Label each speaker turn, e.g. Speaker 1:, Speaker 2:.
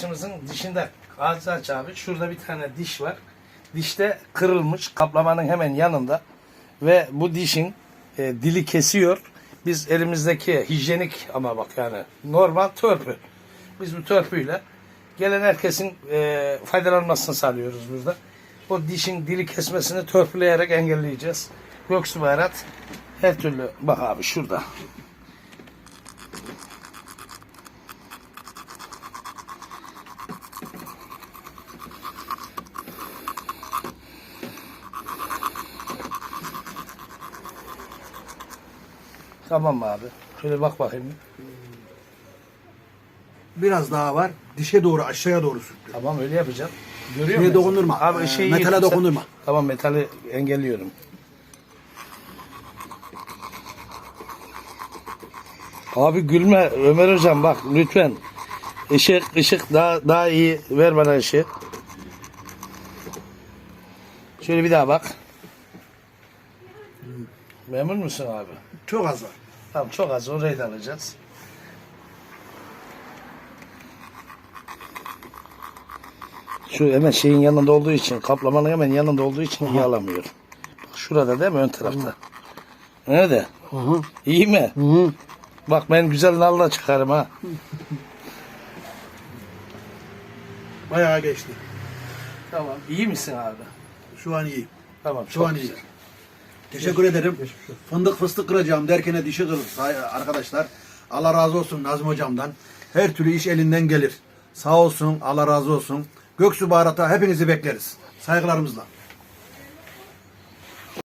Speaker 1: Başımızın dişinde ağzı aç abi. Şurada bir tane diş var. Dişte kırılmış kaplamanın hemen yanında ve bu dişin e, dili kesiyor. Biz elimizdeki hijyenik ama bak yani normal törpü. Biz bu törpüyle gelen herkesin e, faydalanmasını sağlıyoruz burada. O dişin dili kesmesini törpüleyerek engelleyeceğiz. Göksu Baharat her türlü bak abi şurada. Tamam abi? Şöyle bak bakayım.
Speaker 2: Biraz daha var. Dişe doğru aşağıya doğru sürttür.
Speaker 1: Tamam öyle yapacağım. Görüyor
Speaker 2: Şeye
Speaker 1: musun?
Speaker 2: dokundurma.
Speaker 1: Abi
Speaker 2: Ee,
Speaker 1: ışığı
Speaker 2: metale
Speaker 1: yıkılsa-
Speaker 2: dokundurma.
Speaker 1: Tamam metali engelliyorum. Abi gülme Ömer hocam bak lütfen. Işık ışık daha daha iyi ver bana ışığı. Şöyle bir daha bak. Memnun musun abi?
Speaker 2: Çok az var.
Speaker 1: Tamam çok az orayı da alacağız. Şu hemen şeyin yanında olduğu için, kaplamanın hemen yanında olduğu için iyi alamıyor. Bak şurada değil mi ön tarafta? Nerede?
Speaker 2: Hı.
Speaker 1: İyi mi?
Speaker 2: Hı hı.
Speaker 1: Bak ben güzel nalla çıkarım ha.
Speaker 2: Bayağı geçti.
Speaker 1: Tamam. İyi misin abi?
Speaker 2: Şu an iyi.
Speaker 1: Tamam
Speaker 2: Şu
Speaker 1: çok
Speaker 2: an iyi.
Speaker 1: güzel.
Speaker 2: Teşekkür ederim. Fındık fıstık kıracağım derken dişi kırılır arkadaşlar. Allah razı olsun Nazım hocamdan. Her türlü iş elinden gelir. Sağ olsun, Allah razı olsun. Göksu Baharat'a hepinizi bekleriz. Saygılarımızla.